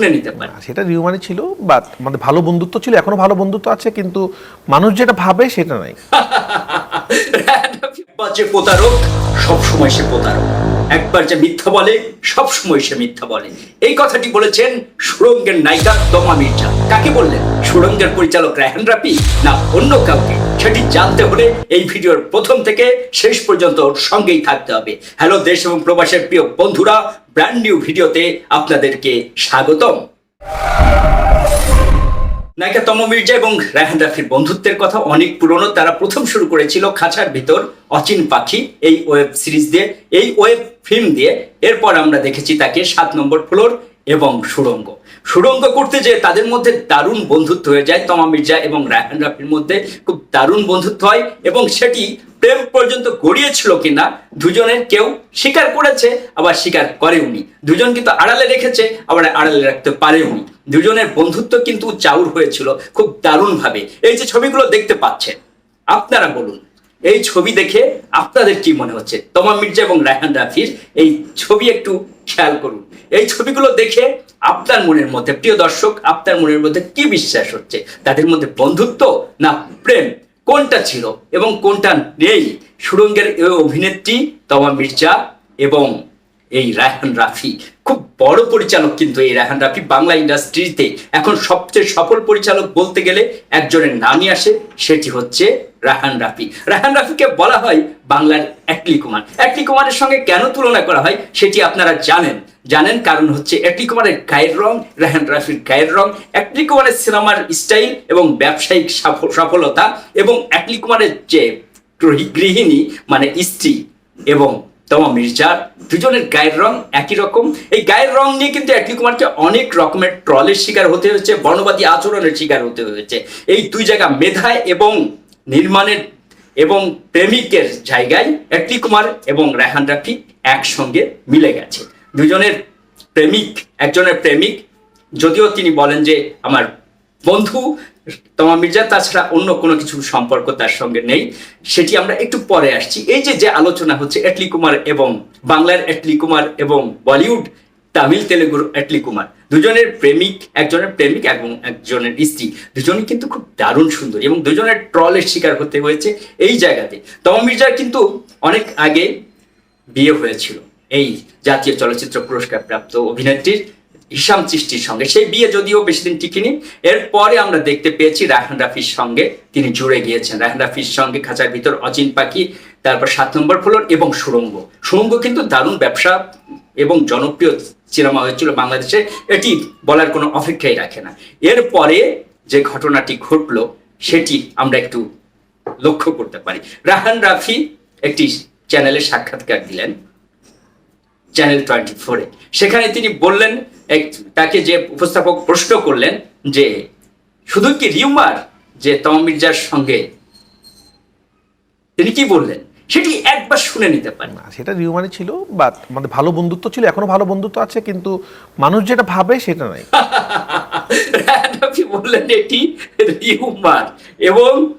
শুনে নিতে পারি। সেটা রিউমানি ছিল বা আমাদের ভালো বন্ধুত্ব ছিল এখনও ভালো বন্ধুত্ব আছে কিন্তু মানুষ যেটা ভাবে সেটা নাই। যে প্রতারক সবসময় সে প্রতারক। একবার যে মিথ্যা বলে সব সময় সে মিথ্যা বলে। এই কথাটি বলেছেন সুরঙ্গের নায়িকা দমা মির্জা। কাকে বললেন? সুরঙ্গের পরিচালক রায়হান রাফি না অন্য কাউকে? সেটি জানতে হলে এই ভিডিওর প্রথম থেকে শেষ পর্যন্ত সঙ্গেই থাকতে হবে। হ্যালো দেশ এবং প্রবাসের প্রিয় বন্ধুরা ব্র্যান্ড নিউ ভিডিওতে আপনাদেরকে স্বাগতম। নায়িকা তম মির্জা এবং রায়হান রাফির বন্ধুত্বের কথা অনেক পুরনো, তারা প্রথম শুরু করেছিল খাঁচার ভিতর অচিন পাখি, এই ওয়েব সিরিজ দিয়ে, এই ওয়েব ফিল্ম দিয়ে। এরপর আমরা দেখেছি তাকে সাত নম্বর ফ্লোর এবং সুড়ঙ্গ। সুড়ঙ্গ করতে যে তাদের মধ্যে দারুণ বন্ধুত্ব হয়ে যায় তমা মির্জা এবং রায়হান রাফির মধ্যে। খুব দারুণ বন্ধুত্ব হয় এবং সেটি প্রেম পর্যন্ত গড়িয়েছিল কিনা দুজনের কেউ স্বীকার করেছে, আবার স্বীকার করেওনি। দুজন কিন্তু আড়ালে রেখেছে, আবার আড়ালে রাখতে পারেওনি। দুজনের বন্ধুত্ব কিন্তু চাউর হয়েছিল খুব দারুণভাবে। এই যে ছবিগুলো দেখতে পাচ্ছেন, আপনারা বলুন এই ছবি দেখে আপনাদের কি মনে হচ্ছে? তমা মির্জা এবং রায়হান রাফির এই ছবি একটু খেয়াল করুন। এই ছবিগুলো দেখে আপনার মনের মধ্যে, প্রিয় দর্শক, আপনার মনের মধ্যে কি বিশ্বাস হচ্ছে? তাদের মধ্যে বন্ধুত্ব না প্রেম? কোনটা ছিল এবং কোনটা নেই? সুরঙ্গের অভিনেত্রী তমা মির্জা এবং এই রায়হান রাফি, খুব বড় পরিচালক কিন্তু এই রায়হান রাফি বাংলা ইন্ডাস্ট্রিতে। এখন সবচেয়ে সফল পরিচালক বলতে গেলে একজনের নামই আসে, সেটি হচ্ছে রায়হান রাফি। রায়হান রাফিকে বলা হয় বাংলার একলি কুমার। একলি কুমারের সঙ্গে কেন তুলনা করা হয় সেটি আপনারা জানেন। জানেন কারণ হচ্ছে একলি কুমারের গায়ের রং, রায়হান রাফির গায়ের রং, একলি কুমারের সিনেমার স্টাইল এবং ব্যবসায়িক সফ- সফলতা এবং একলি কুমারের যে গৃহিণী মানে স্ত্রী এবং তমা মির্জার দুজনের গায়ের রং একই রকম। এই গায়ের রং নিয়ে কিন্তু একলি কুমারকে অনেক রকমের ট্রলের শিকার হতে হয়েছে, বর্ণবাদী আচরণের শিকার হতে হয়েছে। এই দুই জায়গা মেধায় এবং নির্মাণের এবং প্রেমিকের জায়গায় একলি কুমার এবং রেহান রাফি একসঙ্গে মিলে গেছে। দুজনের প্রেমিক, একজনের প্রেমিক, যদিও তিনি বলেন যে, আমার বন্ধু তমা মির্জা, তাছাড়া অন্য কোনো কিছু সম্পর্ক তার সঙ্গে নেই। সেটি আমরা একটু পরে আসছি। এই যে যে আলোচনা হচ্ছে এটলি কুমার এবং বাংলার এটলি কুমার এবং বলিউড, তামিল, তেলেগুর এটলি কুমার। দুজনের প্রেমিক, একজনের প্রেমিক এবং একজনের স্ত্রী। দুজনই কিন্তু খুব দারুণ সুন্দর এবং দুজনের ট্রলের শিকার হতে হয়েছে এই জায়গাতে। তমা মির্জার কিন্তু অনেক আগে বিয়ে হয়েছিল। এই জাতীয় চলচ্চিত্র পুরস্কার প্রাপ্ত অভিনেত্রীর হিসাম চিষ্টির সঙ্গে। সেই বিয়ে যদিও বেশি দিন টিকেনি, এরপরে আমরা দেখতে পেয়েছি রায়হান রাফির সঙ্গে তিনি জুড়ে গিয়েছেন। রায়হান রাফির সঙ্গে খাঁচার ভিতর অচিন পাখি, তারপর সাত নম্বর ফ্লোর এবং সুড়ঙ্গ। সুড়ঙ্গ কিন্তু দারুণ ব্যবসা এবং জনপ্রিয় সিনেমা হয়েছিল বাংলাদেশে। এটি বলার কোনো অপেক্ষাই রাখে না। এরপরে যে ঘটনাটি ঘটলো, সেটি আমরা একটু লক্ষ্য করতে পারি। রাহান রাফি একটি চ্যানেলে সাক্ষাৎকার দিলেন। চ্যানেল টোয়েন্টি ফোরে সেখানে তিনি বললেন এক- তাকে যে উপস্থাপক প্রশ্ন করলেন যে শুধু কি রিউমার যে তম মির্জার সঙ্গে? তিনি কি বললেন? সেটি একবার শুনে নিতে পারেন। না, সেটা রিউমানি ছিল বা আমাদের ভালো বন্ধুত্ব ছিল এখনও ভালো বন্ধুত্ব আছে কিন্তু মানুষ যেটা ভাবে সেটা নাই। রায়হান বললেন এটি রিউমার এবং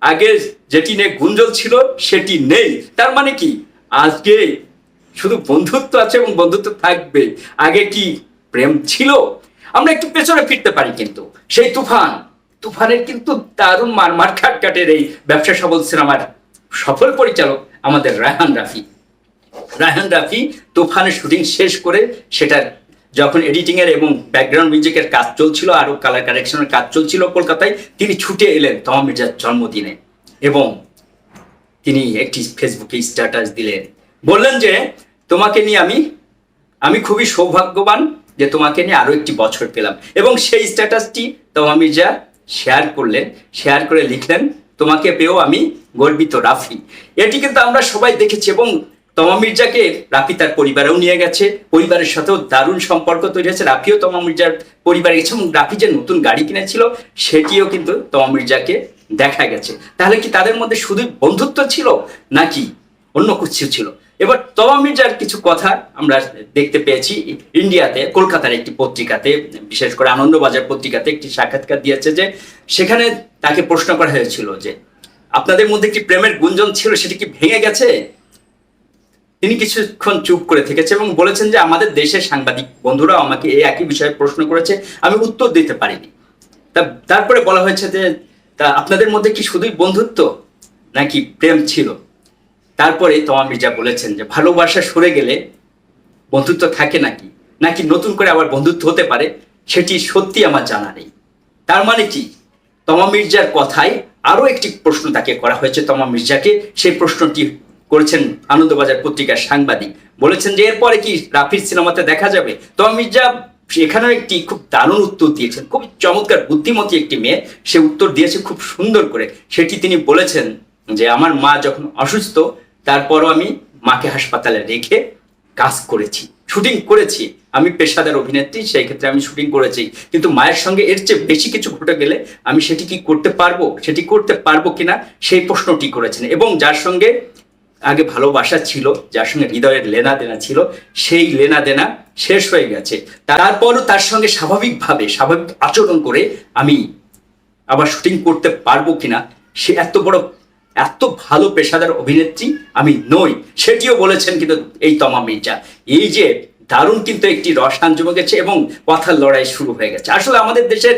আগে যেটি নিয়ে গুঞ্জন ছিল সেটি নেই। তার মানে কি? আজকে শুধু বন্ধুত্ব আছে এবং বন্ধুত্ব থাকবে। আগে কি প্রেম ছিল? আমরা একটু পেছনে ফিরতে পারি কিন্তু। সেই তুফান, তুফানের কিন্তু দারুণ মার মার কাটের এই ব্যবসা সফল সিনেমার সফল পরিচালক আমাদের রায়হান রাফি। রায়হান রাফি তুফানের শুটিং শেষ করে সেটার যখন এডিটিং এর এবং ব্যাকগ্রাউন্ড মিউজিকের কাজ চলছিল আরও কালার কারেকশনের কাজ চলছিল কলকাতায়, তিনি ছুটে এলেন তমা জন্মদিনে। এবং তিনি একটি ফেসবুকে স্ট্যাটাস দিলেন। বললেন যে, তোমাকে নিয়ে আমি আমি খুবই সৌভাগ্যবান যে তোমাকে নিয়ে আরও একটি বছর পেলাম। এবং সেই স্ট্যাটাসটি তমা মির্জা শেয়ার করলেন, শেয়ার করে লিখলেন, তোমাকে পেয়েও আমি গর্বিত রাফি। এটি কিন্তু আমরা সবাই দেখেছি এবং তমা মির্জাকে রাফি তার পরিবারেও নিয়ে গেছে, পরিবারের সাথেও দারুণ সম্পর্ক তৈরি হয়েছে। রাফিও তমা মির্জার পরিবারে গেছে এবং রাফি যে নতুন গাড়ি কিনেছিল, সেটিও কিন্তু তমা মির্জাকে দেখা গেছে। তাহলে কি তাদের মধ্যে শুধু বন্ধুত্ব ছিল নাকি অন্য কিছু ছিল? এবার তমা মির্জার কিছু কথা আমরা দেখতে পেয়েছি ইন্ডিয়াতে, কলকাতার একটি পত্রিকাতে, বিশেষ করে আনন্দবাজার পত্রিকাতে একটি সাক্ষাৎকার দিয়েছে যে সেখানে তাকে প্রশ্ন করা হয়েছিল যে, আপনাদের মধ্যে কি প্রেমের গুঞ্জন ছিল? সেটা কি ভেঙে গেছে? তিনি কিছুক্ষণ চুপ করে থেকেছে এবং বলেছেন যে, আমাদের দেশের সাংবাদিক বন্ধুরা আমাকে এই একই বিষয়ে প্রশ্ন করেছে, আমি উত্তর দিতে পারিনি। তা, তারপরে বলা হয়েছে যে, তা আপনাদের মধ্যে কি শুধুই বন্ধুত্ব নাকি প্রেম ছিল? তারপরে তমা মির্জা বলেছেন যে ভালোবাসা সরে গেলে বন্ধুত্ব থাকে নাকি? নাকি নতুন করে আবার বন্ধুত্ব হতে পারে? সেটি সত্যি আমার জানা নেই। তার মানে কি? তমা মির্জার কথায় আরও একটি প্রশ্ন তাকে করা হয়েছে তমা মির্জাকে। সেই প্রশ্নটি করেছেন আনন্দবাজার পত্রিকার সাংবাদিক। বলেছেন যে এরপরে কি রাফির সিনেমাতে দেখা যাবে? তমা মির্জা এখানেও একটি খুব দারুণ উত্তর দিয়েছেন। খুব চমৎকার, বুদ্ধিমতী একটি মেয়ে। সে উত্তর দিয়েছে খুব সুন্দর করে। সেটি তিনি বলেছেন যে আমার মা যখন অসুস্থ তারপরও আমি মাকে হাসপাতালে রেখে কাজ করেছি, শুটিং করেছি। আমি পেশাদার অভিনেত্রী, সেই ক্ষেত্রে আমি শুটিং করেছি। কিন্তু মায়ের সঙ্গে এর চেয়ে বেশি কিছু ঘটে গেলে আমি সেটি কি করতে পারব, সেটি করতে পারব কিনা, সেই প্রশ্নটি করেছেন। এবং যার সঙ্গে আগে ভালোবাসা ছিল, যার সঙ্গে হৃদয়ের লেনা দেনা ছিল, সেই লেনা দেনা শেষ হয়ে গেছে। তারপরও তার সঙ্গে স্বাভাবিকভাবে, স্বাভাবিক আচরণ করে আমি আবার শুটিং করতে পারব কিনা, সে এত বড় এত ভালো পেশাদার অভিনেত্রী আমি নই, সেটিও বলেছেন কিন্তু এই তমা মির্জা। এই যে দারুণ কিন্তু একটি রসায়ন জমে গেছে এবং কথার লড়াই শুরু হয়ে গেছে। আসলে আমাদের দেশের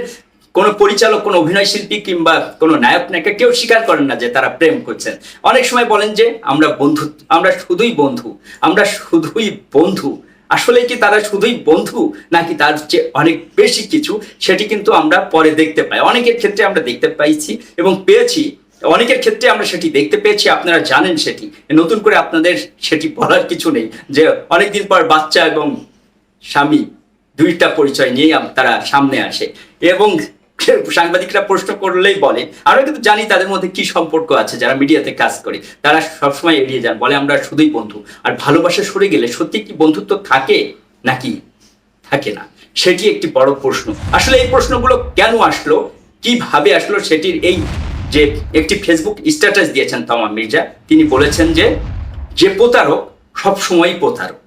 কোনো পরিচালক, কোনো অভিনয় শিল্পী কিংবা কোনো নায়ক, নায়িকা কেউ স্বীকার করেন না যে তারা প্রেম করছেন। অনেক সময় বলেন যে, আমরা বন্ধু, আমরা শুধুই বন্ধু, আমরা শুধুই বন্ধু। আসলে কি তারা শুধুই বন্ধু, নাকি তার যে অনেক বেশি কিছু, সেটি কিন্তু আমরা পরে দেখতে পাই। অনেকের ক্ষেত্রে আমরা দেখতে পাইছি এবং পেয়েছি অনেকের ক্ষেত্রে আমরা সেটি দেখতে পেয়েছি, আপনারা জানেন সেটি। নতুন করে আপনাদের সেটি বলার কিছু নেই, যে অনেকদিন পর বাচ্চা এবং স্বামী দুইটা পরিচয় নিয়ে তারা সামনে আসে। এবং সাংবাদিকরা প্রশ্ন করলেই বলে আমরা কিন্তু জানি তাদের মধ্যে কি সম্পর্ক আছে যারা মিডিয়াতে কাজ করে। তারা সবসময় এড়িয়ে যান, বলে আমরা শুধুই বন্ধু। আর ভালোবাসা সরে গেলে সত্যি কি বন্ধুত্ব থাকে নাকি থাকে না? সেটি একটি বড় প্রশ্ন। আসলে এই প্রশ্নগুলো কেন আসলো, কীভাবে আসলো, সেটির এই যে একটি ফেসবুক স্ট্যাটাস দিয়েছেন তামা মির্জা, তিনি বলেছেন যে যে প্রতারক সব সময়ই প্রতারক।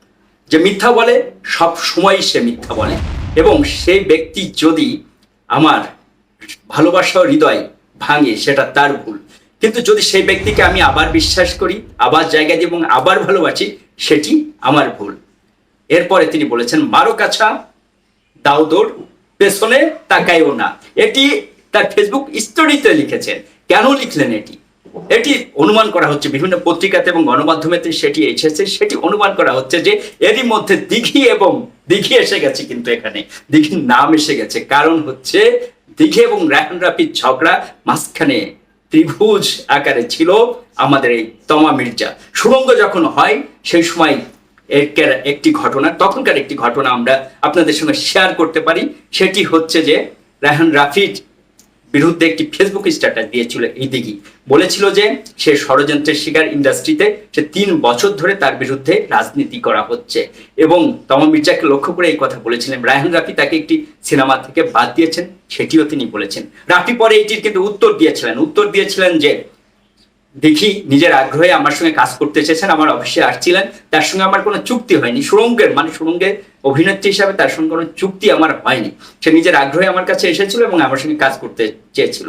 যে মিথ্যা বলে, সব সময় সে মিথ্যা বলে। এবং সেই ব্যক্তি যদি আমার ভালোবাসা হৃদয় ভাঙে, সেটা তার ভুল। কিন্তু যদি সেই ব্যক্তিকে আমি আবার বিশ্বাস করি, আবার জায়গা দিই এবং আবার ভালোবাসি, সেটি আমার ভুল। এরপরে তিনি বলেছেন, মারো কাছা, দাও দৌড়, পেছনে তাকাইও না। এটি তার ফেসবুক স্টোরিতে লিখেছেন। কেন লিখলেন এটি এটি অনুমান করা হচ্ছে, বিভিন্ন পত্রিকাতে এবং গণমাধ্যমেতে সেটি এসেছে। সেটি অনুমান করা হচ্ছে যে এরই মধ্যে দিঘি এবং দিঘি এসে গেছে কিন্তু এখানে। দিঘির নাম এসে গেছে। কারণ হচ্ছে দিঘি এবং রায়হান রাফির ঝগড়া মাঝখানে ত্রিভুজ আকারে ছিল আমাদের এই তমা মির্জা। সুরঙ্গ যখন হয়, সেই সময় একটি ঘটনা, তখনকার একটি ঘটনা আমরা আপনাদের সঙ্গে শেয়ার করতে পারি। সেটি হচ্ছে যে রায়হান রাফির বিরুদ্ধে একটি ফেসবুক স্ট্যাটাস দিয়েছিল এই দিঘি। বলেছিল যে, সে ষড়যন্ত্রের শিকার ইন্ডাস্ট্রিতে সে তিন বছর ধরে তার বিরুদ্ধে রাজনীতি করা হচ্ছে। এবং তমা মির্জাকে লক্ষ্য করে এই কথা বলেছিলেন। রায়হান রাফি তাকে একটি সিনেমা থেকে বাদ দিয়েছেন, সেটিও তিনি বলেছেন। রাফি পরে এটির কিন্তু উত্তর দিয়েছিলেন। উত্তর দিয়েছিলেন যে দেখি নিজের আগ্রহে আমার সঙ্গে কাজ করতে চেয়েছেন, আমার অফিসে আসছিলেন। তার সঙ্গে আমার কোনো চুক্তি হয়নি। সুরঙ্গের মানে সুরঙ্গের অভিনেত্রী হিসাবে তার সঙ্গে কোনো চুক্তি আমার হয়নি। সে নিজের আগ্রহে আমার কাছে এসেছিল এবং আমার সঙ্গে কাজ করতে চেয়েছিল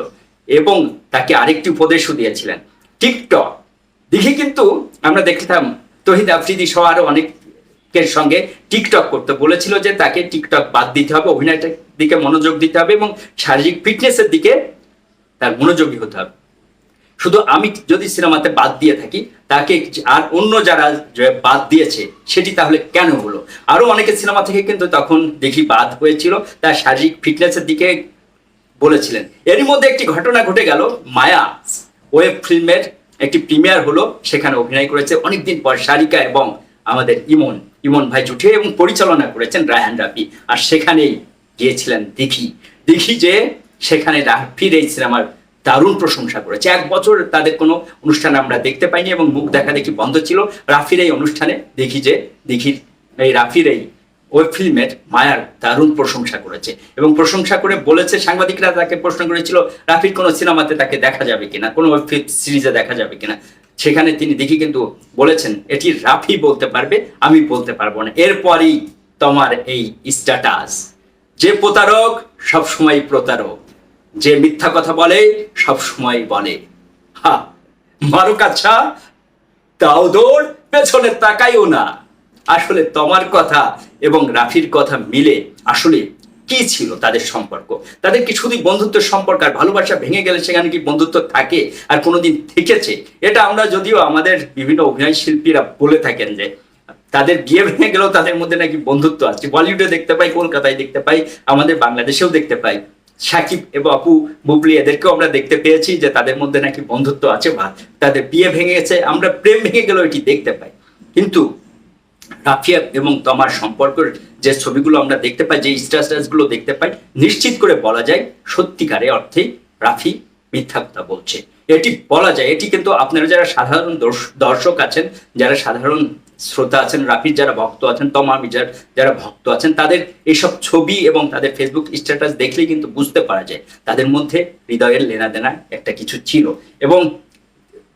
এবং তাকে আরেকটি উপদেশও দিয়েছিলেন। টিকটক। দেখি কিন্তু আমরা দেখতাম তহিদ আফ্রিদি সহ আরও অনেকের সঙ্গে টিকটক করতে। বলেছিল যে তাকে টিকটক বাদ দিতে হবে, অভিনয়টার দিকে মনোযোগ দিতে হবে এবং শারীরিক ফিটনেসের দিকে তার মনোযোগী হতে হবে। শুধু আমি যদি সিনেমাতে বাদ দিয়ে থাকি, তাকে আর অন্য যারা বাদ দিয়েছে, সেটি তাহলে কেন হলো? আরও অনেকে সিনেমা থেকে কিন্তু তখন দেখি বাদ হয়েছিল, তার শারীরিক ফিটনেসের দিকে বলেছিলেন। এরই মধ্যে একটি ঘটনা ঘটে গেল, মায়া ওয়েব ফিল্মের একটি প্রিমিয়ার হলো, সেখানে অভিনয় করেছে। অনেকদিন পর সারিকা এবং আমাদের ইমন ইমন ভাই জুটে এবং পরিচালনা করেছেন রায়হান রাফি। আর সেখানেই গিয়েছিলেন দেখি দেখি যে সেখানে রাফির এই সিনেমার দারুণ প্রশংসা করেছে। এক বছর তাদের কোনো অনুষ্ঠান আমরা দেখতে পাইনি এবং মুখ দেখা দেখি বন্ধ ছিল। রাফির এই অনুষ্ঠানে দেখি যে, দেখি এই রাফির এই ওয়েব ফিল্মের মায়ার দারুণ প্রশংসা করেছে। এবং প্রশংসা করে বলেছে, সাংবাদিকরা তাকে প্রশ্ন করেছিল, রাফির কোনো সিনেমাতে তাকে দেখা যাবে কিনা? কোনো ওয়েব সিরিজে দেখা যাবে কিনা? সেখানে তিনি দেখি কিন্তু বলেছেন, এটি রাফি বলতে পারবে, আমি বলতে পারব না। এরপরই তোমার এই স্ট্যাটাস। যে প্রতারক সবসময় প্রতারক। যে মিথ্যা কথা বলে, সব সময় বলে। হা, মারো কাছা তাও দৌড়, পেছনে তাকাইও না। আসলে তোমার কথা এবং রাফির কথা মিলে আসলে কি ছিল তাদের সম্পর্ক? তাদের কি শুধু বন্ধুত্বের সম্পর্ক আর ভালোবাসা ভেঙে গেলে সেখানে কি বন্ধুত্ব থাকে আর কোনোদিন থেকেছে? এটা আমরা যদিও আমাদের বিভিন্ন অভিনয় শিল্পীরা বলে থাকেন যে, তাদের বিয়ে ভেঙে গেলেও তাদের মধ্যে নাকি বন্ধুত্ব আছে। বলিউডে দেখতে পাই, কলকাতায় দেখতে পাই, আমাদের বাংলাদেশেও দেখতে পাই। সাকিব এবং আপু বুবলি, এদেরকেও আমরা দেখতে পেয়েছি যে তাদের মধ্যে নাকি বন্ধুত্ব আছে বা তাদের বিয়ে ভেঙে গেছে। আমরা প্রেম ভেঙে গেলেও এটি দেখতে পাই? কিন্তু রাফিয়া এবং তমার সম্পর্কের যে ছবিগুলো আমরা দেখতে পাই, যে স্ট্যাটাসগুলো দেখতে পাই, নিশ্চিত করে বলা যায় সত্যিকারে অর্থে রাফি মিথ্যা কথা বলছে। এটি বলা যায়, এটি কিন্তু আপনারা যারা সাধারণ দর্শ- দর্শক আছেন, যারা সাধারণ শ্রোতা আছেন, রাফির যারা ভক্ত আছেন, তমা মিজার যারা ভক্ত আছেন, তাদের এইসব ছবি এবং তাদের ফেসবুক স্ট্যাটাস দেখলেই কিন্তু বুঝতে পারা যায়। তাদের মধ্যে হৃদয়ের লেনাদেনা একটা কিছু ছিল। এবং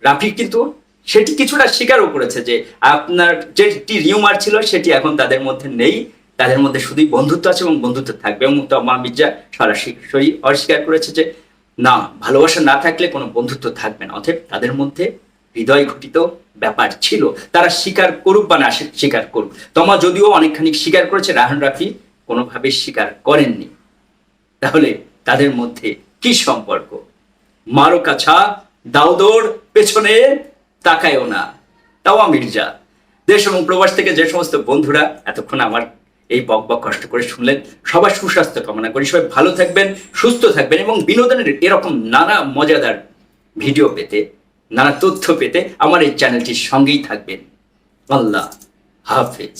রাফি কিন্তু সেটি কিছুটা স্বীকারও করেছে যে আপনার যেটি রিউমার ছিল সেটি এখন তাদের মধ্যে নেই। তাদের মধ্যে শুধুই বন্ধুত্ব আছে এবং বন্ধুত্ব থাকবে। এবং তমা মির্জা সরাসরি অস্বীকার করেছে যে, না, ভালোবাসা না থাকলে কোনো বন্ধুত্ব থাকবে না। অতএব তাদের মধ্যে হৃদয় ঘটিত ব্যাপার ছিল, তারা স্বীকার করুক বা না স্বীকার করুক। তমা যদিও অনেকখানি স্বীকার করেছে রাহান রাফি কোনোভাবে স্বীকার করেননি। তাহলে তাদের মধ্যে কি সম্পর্ক? মারো কাছা দাউদোর পেছনে তাকায়ও না। তাওয়া মির্জা দেশ এবং প্রবাস থেকে যে সমস্ত বন্ধুরা এতক্ষণ আমার এই বক বক কষ্ট করে শুনলেন, সবার সুস্বাস্থ্য কামনা করি। সবাই ভালো থাকবেন, সুস্থ থাকবেন এবং বিনোদনের এরকম নানা মজাদার ভিডিও পেতে নানা তথ্য পেতে আমার এই চ্যানেলটির সঙ্গেই থাকবেন। আল্লাহ হাফেজ।